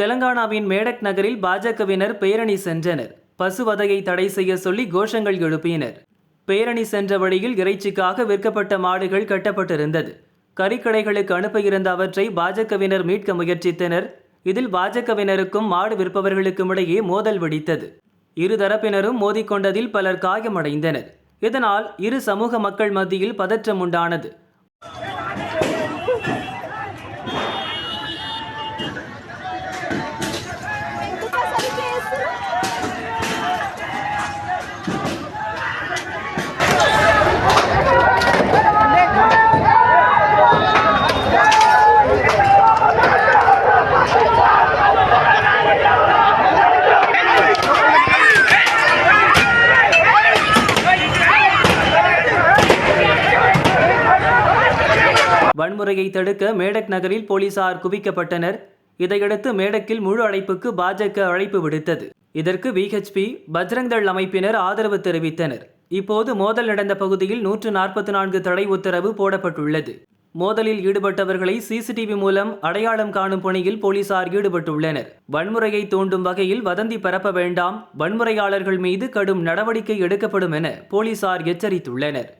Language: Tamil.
தெலங்கானாவின் மேடக் நகரில் பாஜகவினர் பேரணி சென்றனர். பசுவதையை தடை செய்ய சொல்லி கோஷங்கள் எழுப்பினர். பேரணி சென்ற வழியில் இறைச்சிக்காக விற்கப்பட்ட மாடுகள் கட்டப்பட்டிருந்தது. கறிக்கடைகளுக்கு அனுப்ப இருந்த அவற்றை பாஜகவினர் மீட்க முயற்சித்தனர். இதில் பாஜகவினருக்கும் மாடு விற்பவர்களுக்கும் இடையே மோதல் வெடித்தது. இருதரப்பினரும் மோதிக்கொண்டதில் பலர் காயமடைந்தனர். இதனால் இரு சமூக மக்கள் மத்தியில் பதற்றம் உண்டானது. வன்முறையை தடுக்க மேடக் நகரில் போலீசார் குவிக்கப்பட்டனர். இதையடுத்து மேடக்கில் முழு அழைப்புக்கு பாஜக அழைப்பு விடுத்தது. இதற்கு விஹெச்பி பஜ்ரங்தள் அமைப்பினர் ஆதரவு தெரிவித்தனர். இப்போது மோதல் நடந்த பகுதியில் நூற்று நாற்பத்தி நான்கு தடை உத்தரவு போடப்பட்டுள்ளது. மோதலில் ஈடுபட்டவர்களை சிசிடிவி மூலம் அடையாளம் காணும் பணியில் போலீசார் ஈடுபட்டுள்ளனர். வன்முறையை தூண்டும் வகையில் வதந்தி பரப்ப வேண்டாம். வன்முறையாளர்கள் மீது கடும் நடவடிக்கை எடுக்கப்படும் என போலீசார் எச்சரித்துள்ளனர்.